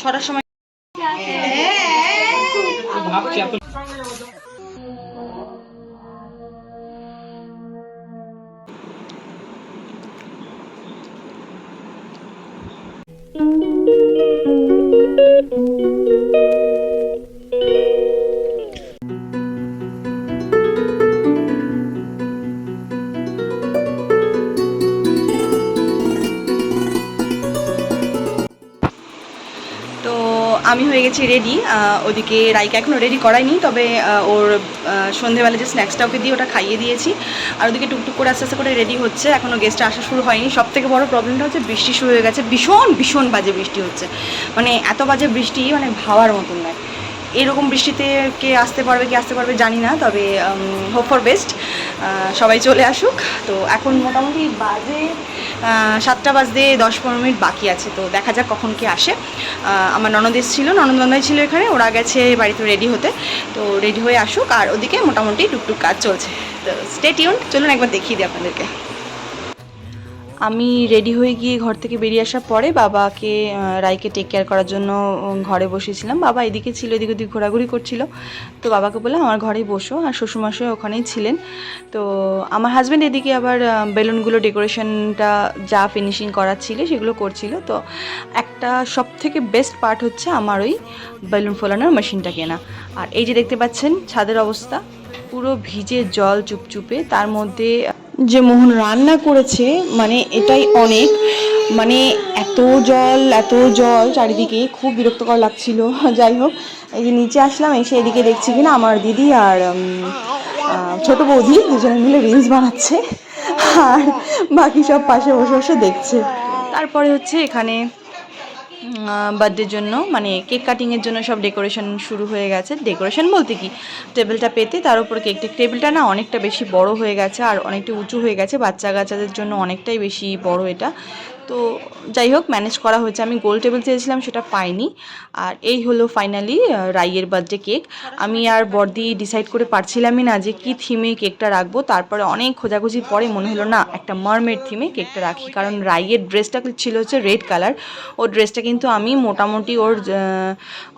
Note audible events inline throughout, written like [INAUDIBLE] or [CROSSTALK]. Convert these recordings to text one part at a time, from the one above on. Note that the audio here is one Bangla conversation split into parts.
ছটার সময় ভাবছি এত গেছি রেডি ওদিকে রাইকে এখনও রেডি করাইনি তবে ওর সন্ধেবেলা যে স্ন্যাক্সটা ওকে দিয়ে ওটা খাইয়ে দিয়েছি। আর ওদিকে টুকটুক করে আস্তে আস্তে করে রেডি হচ্ছে এখনও গেস্ট আসা শুরু হয়নি। সব থেকে বড় প্রবলেমটা হচ্ছে বৃষ্টি শুরু হয়ে গেছে, ভীষণ ভীষণ বাজে বৃষ্টি হচ্ছে। মানে এত বাজে বৃষ্টি মানে ভাবার মতন নয়। এরকম বৃষ্টিতে কে আসতে পারবে, কে আসতে পারবে জানি না, তবে হোপ ফর বেস্ট সবাই চলে আসুক। তো এখন মোটামুটি বাজে সাতটা বাজতে দশ পনেরো মিনিট বাকি আছে, তো দেখা যাক কখন কে আসে। আমার ননদ ছিল ননদ নন্দাই ছিল এখানে, ওরা গেছে বাড়িতে রেডি হতে। তো রেডি হয়ে আসুক, আর ওদিকে মোটামুটি টুকটুক কাজ চলছে। তো স্টে টিউন চলুন একবার দেখিয়ে দিই আপনাদেরকে। আমি রেডি হয়ে গিয়ে ঘর থেকে বেরিয়ে আসার পরে বাবাকে রাইকে টেক কেয়ার করার জন্য ঘরে বসেছিলাম। বাবা এদিকে ছিল, এদিক ওদিক ঘোরাঘুরি করছিল। তো বাবাকে বললাম, আমার ঘরেই বসো। আর শ্বশুরমশাই ওখানেই ছিলেন। তো আমার হাজব্যান্ড এদিকে আবার বেলুনগুলো ডেকোরেশনটা যা ফিনিশিং করার ছিল, সেগুলো করছিল। তো একটা সব থেকে বেস্ট পার্ট হচ্ছে আমার ওই বেলুন ফোলানোর মেশিনটা কেনা। আর এই যে দেখতে পাচ্ছেন, ছাদের অবস্থা। পুরো ভিজে জল চুপচুপে। তার মধ্যে যে মোহন রান্না করেছে মানে এটাই অনেক। মানে এত জল এত জল, চারিদিকে খুব বিরক্তকর লাগছিল। [LAUGHS] যাই হোক, এই যে নিচে আসলাম, এসে এদিকে দেখছি কিনা আমার দিদি আর ছোট বৌদি দুজনে মিলে রিলস বানাচ্ছে। আর বাকি সব পাশে বসে বসে দেখছে। তারপরে হচ্ছে এখানে বার্থডের জন্য মানে কেক কাটিংয়ের জন্য সব ডেকোরেশন শুরু হয়ে গেছে। ডেকোরেশন বলতে কি? টেবিলটা পেতে তার উপর কেকটা টেবিলটা না অনেকটা বেশি বড় হয়ে গেছে আর অনেকটা উঁচু হয়ে গেছে। বাচ্চা কাচ্চাদের জন্য অনেকটাই বেশি বড় এটা। তো যাই হোক ম্যানেজ করা হয়েছে। আমি গোল টেবিল চেয়েছিলাম, সেটা পাইনি। আর এই হলো ফাইনালি রাইয়ের বার্থডে কেক আমি আর বর্দি ডিসাইড করে পারছিলামই না যে কি থিমে কেকটা রাখব। তারপরে অনেক খোঁজাখুঁজির পরে মনে হলো, না, একটা মারমেড থিমে কেকটা রাখি। কারণ রাইয়ের ড্রেসটা ছিল হচ্ছে রেড কালার ওর ড্রেসটা কিন্তু আমি মোটামুটি ওর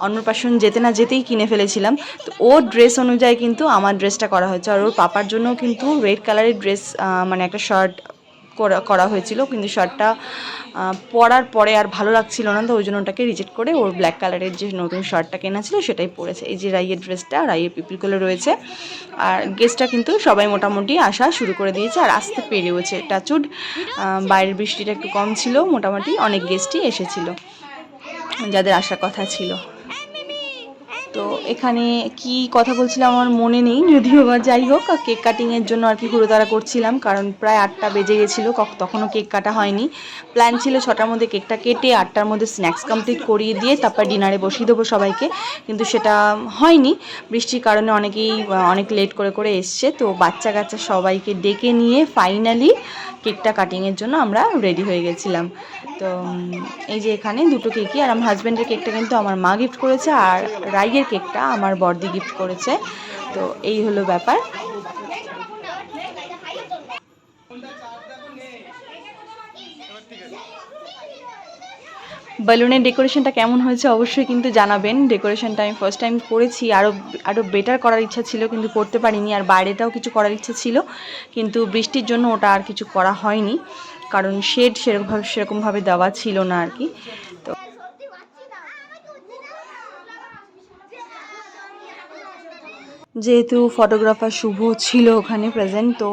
অন্নপ্রাশন যেতে না যেতেই কিনে ফেলেছিলাম। তো ওর ড্রেস অনুযায়ী কিন্তু আমার ড্রেসটা করা হয়েছে। আর ওর পাপার জন্য কিন্তু রেড কালারের ড্রেস মানে একটা শার্ট করা করা হয়েছিল, কিন্তু শার্টটা পরার পরে আর ভালো লাগছিল না, তো ওই জন্য ওটাকে রিজেক্ট করে ওর ব্ল্যাক কালারের যে নতুন শার্টটা কেনা ছিল সেটাই পরেছে। এই যে রাইয়ের ড্রেসটা রাইয়ের পিপিলগুলো রয়েছে, আর গেস্টটা কিন্তু সবাই মোটামুটি আসা শুরু করে দিয়েছে আর আসতে পেরেওছে টাচুড। বাইরের বৃষ্টিটা একটু কম ছিল, মোটামুটি অনেক গেস্টই এসেছিল, যাদের আসার কথা ছিল। তো এখানে কি কথা বলছিলাম আমার মনে নেই, যদিও বা যাই হোক কেক কাটিংয়ের জন্য আর কি হুড়োতাড়া করছিলাম, কারণ প্রায় আটটা বেজে গেছিল তখনও কেক কাটা হয়নি। প্ল্যান ছিল ছটার মধ্যে কেকটা কেটে আটটার মধ্যে স্ন্যাক্স কমপ্লিট করিয়ে দিয়ে তারপর ডিনারে বসিয়ে দেবো সবাইকে, কিন্তু সেটা হয়নি। বৃষ্টির কারণে অনেকেই অনেক লেট করে করে এসছে, তো বাচ্চা কাচ্চা সবাইকে ডেকে নিয়ে ফাইনালি কেকটা কাটিংয়ের জন্য আমরা রেডি হয়ে গেছিলাম। তো এই যে এখানে দুটো কেকই, আর আমার হাজব্যান্ডের কেকটা কিন্তু আমার মা গিফট করেছে, আর রাইয়ের কেকটা আমার বর্দি গিফট করেছে। তো এই হলো ব্যাপার। বেলুনের ডেকোরেশনটা কেমন হয়েছে অবশ্যই কিন্তু জানাবেন। ডেকোরেশনটা আমি ফার্স্ট টাইম করেছি। আরও আরও বেটার করার ইচ্ছা ছিল, কিন্তু করতে পারিনি। আর বাইরেটাও কিছু করার ইচ্ছা ছিল, কিন্তু বৃষ্টির জন্য ওটা আর কিছু করা হয়নি। কারণ শেড সেরকমভাবে সেরকমভাবে দেওয়া ছিল না আর কি। যেহেতু ফটোগ্রাফার শুভ ছিল ওখানে প্রেজেন্ট তো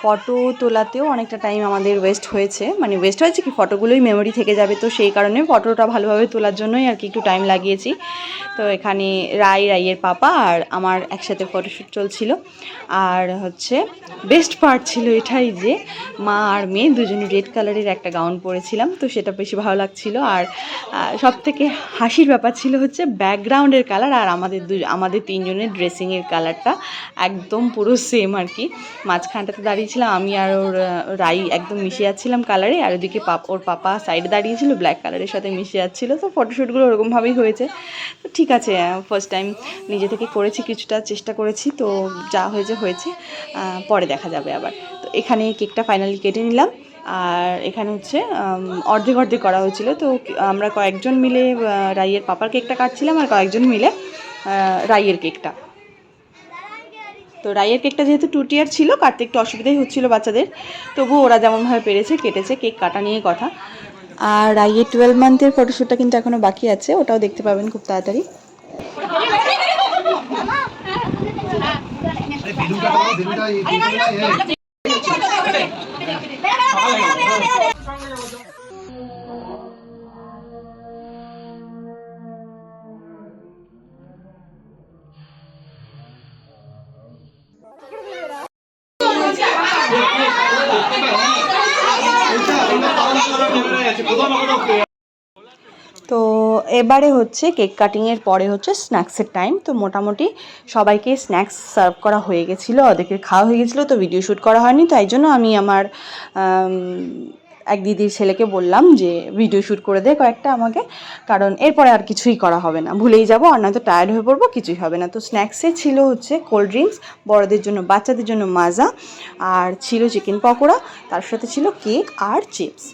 ফটো তোলাতেও অনেকটা টাইম আমাদের ওয়েস্ট হয়েছে। মানে ওয়েস্ট হয়েছে কি? ফটোগুলোই মেমোরি থেকে যাবে। তো সেই কারণে ফটোটা ভালোভাবে তোলার জন্যই আর কি একটু টাইম লাগিয়েছি। তো এখানে রাই, রাইয়ের পাপা আর আমার একসাথে ফটোশ্যুট চলছিল। আর হচ্ছে বেস্ট পার্ট ছিল এটাই যে, মা আর মেয়ে দুজনে রেড কালারের একটা গাউন পরেছিলাম। তো সেটা বেশি ভালো লাগছিল। আর সব থেকে হাসির ব্যাপার ছিল হচ্ছে ব্যাকগ্রাউন্ডের কালার আর আমাদের দু, আমাদের তিনজনের ড্রেসিংয়ের কালারটা একদম পুরো সেম আর কি। মাঝখানটাতে দাঁড়িয়েছিলাম আমি আর ওর রাই একদম মিশে যাচ্ছিলাম কালারে আর ওদিকে পাপ, ওর পাপা সাইডে দাঁড়িয়েছিল ব্ল্যাক কালারের সাথে মিশে যাচ্ছিল তো ফটোশ্যুটগুলো ওরকমভাবেই হয়েছে। তো ঠিক আছে ফার্স্ট টাইম নিজে থেকে করেছি, কিছুটা চেষ্টা করেছি, তো যা হয়েছে হয়েছে পরে দেখা যাবে আবার। তো এখানে কেকটা ফাইনালি কেটে নিলাম, আর এখানে হচ্ছে অর্ধেক অর্ধেক করা হয়েছিল, তো আমরা কয়েকজন মিলে রাইয়ের পাপার কেকটা কাটছিলাম, আর কয়েকজন মিলে রাইয়ের কেকটা তো রাইয়ের কেকটা যেহেতু টু টিয়ার ছিল কাটতে একটু অসুবিধাই হচ্ছিল বাচ্চাদের তবু ওরা যেমনভাবে পেরেছে কেটেছে কেক কাটা নিয়ে কথা আর রাইয়ের টুয়েলভ মান্থের ফটোশ্যুটটা কিন্তু এখনও বাকি আছে ওটাও দেখতে পাবেন খুব তাড়াতাড়ি তো এবারে হচ্ছে কেক কাটিংয়ের পরে হচ্ছে স্ন্যাক্সের টাইম। তো মোটামুটি সবাইকে স্ন্যাক্স সার্ভ করা হয়ে গেছিল, ওদেরকে খাওয়া হয়ে গেছিল, তো ভিডিও শ্যুট করা হয়নি, তাই জন্য আমি আমার এক দিদির ছেলেকে বললাম যে ভিডিও শ্যুট করে দে কয়েকটা আমাকে, কারণ এরপরে আর কিছুই করা হবে না। ভুলেই যাব, আর নয়তো টায়ার্ড হয়ে পড়ব, কিছুই হবে না। তো স্ন্যাক্সে ছিল হচ্ছে কোল্ড ড্রিঙ্কস বড়দের জন্য, বাচ্চাদের জন্য মাজা, আর ছিল চিকেন পকোড়া, তার সাথে ছিল কেক আর চিপস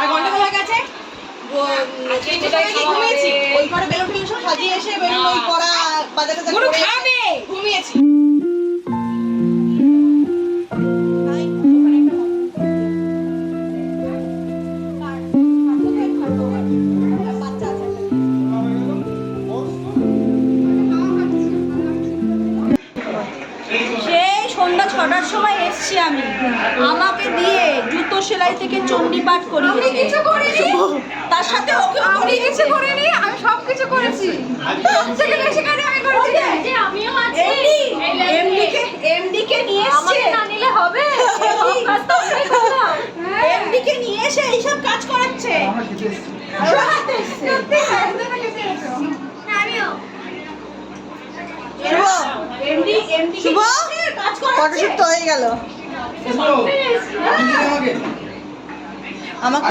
আর গন্ডগোল হয়ে গেছে তিনটে সময় গিয়ে ঘুমিয়েছি? ওই পরে বেলুন টেলুন সব সাজিয়ে এসে বেলুন ওই করা বাজার টাজার করে এসে ঘুমিয়েছি। সেই সন্ধ্যা ছটার সময় এসছি আমি। আমাকে দিয়ে জুতো সেলাই থেকে চণ্ডী পাঠ করিয়েছে আমি করিয়েছে কিছু করিনি আমি সব কিছু করেছি বেশি কাজ আমি করেছি? যে আমিও আছি। এমডি কে এমডি কে নিয়ে এসছে? আমাকে না নিলে হবে? সব। হ্যাঁ। এমডি কে নিয়ে এসে এসো। শুভ? নিয়ে এসে কাজ করাচ্ছে? ফটোশুট তো হয়ে গেল। আমাকে।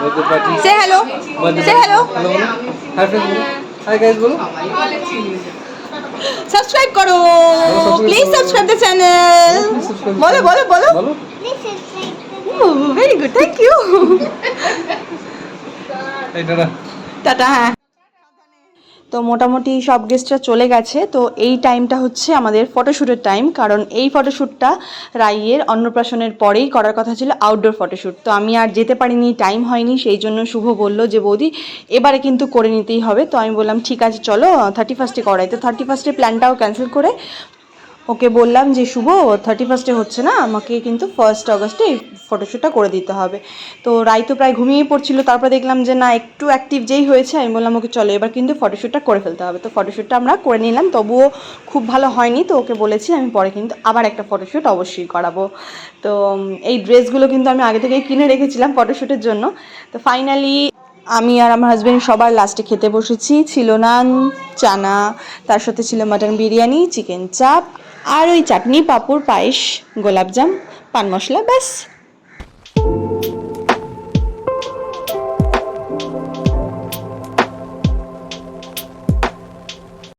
বলতে পারছি সে হ্যালো সে হ্যালো হ্যালো হাই ফ্রেন্ডস বলো হাই গাইস বলো সাবস্ক্রাইব করো। প্লিজ সাবস্ক্রাইব দ্য চ্যানেল বলো বলো বলো। Very good thank you tata হ্যাঁ। তো মোটামুটি সব গেস্টরা চলে গেছে। তো এই টাইমটা হচ্ছে আমাদের ফটোশ্যুটের টাইম কারণ এই ফটোশ্যুটটা রাইয়ের অন্নপ্রাশনের পরেই করার কথা ছিল আউটডোর ফটোশ্যুট তো আমি আর যেতে পারিনি টাইম হয়নি, সেই জন্য শুভ বলল যে, বৌদি, এবারে কিন্তু করে নিতেই হবে। তো আমি বললাম, ঠিক আছে, চলো থার্টি ফার্স্টে করাই। তো থার্টি ফার্স্টে প্ল্যানটাও ক্যান্সেল করে ওকে বললাম যে, শুভ থার্টি ফার্স্টে হচ্ছে না, আমাকে কিন্তু ফার্স্ট অগস্টে এই ফটোশ্যুটটা করে দিতে হবে। তো রাই তো প্রায় ঘুমিয়ে পড়ছিল, তারপর দেখলাম যে, না, একটু অ্যাক্টিভ যেই হয়েছে, আমি বললাম, ওকে চলো, এবার কিন্তু ফটোশ্যুটটা করে ফেলতে হবে। তো ফটোশ্যুটটা আমরা করে নিলাম, তবুও খুব ভালো হয়নি, তো ওকে বলেছি, আমি পরে কিন্তু আবার একটা ফটোশ্যুট অবশ্যই করাবো। তো এই ড্রেসগুলো কিন্তু আমি আগে থেকেই কিনে রেখেছিলাম ফটোশ্যুটের জন্য। তো ফাইনালি আমি আর আমার হাজব্যান্ড সবার লাস্টে খেতে বসেছি, ছিল নান, চানা, তার সাথে ছিল মাটন বিরিয়ানি চিকেন চাপ আর ওই চাটনি পাঁপড় পায়েস গোলাপজাম পান মশলা ব্যাস।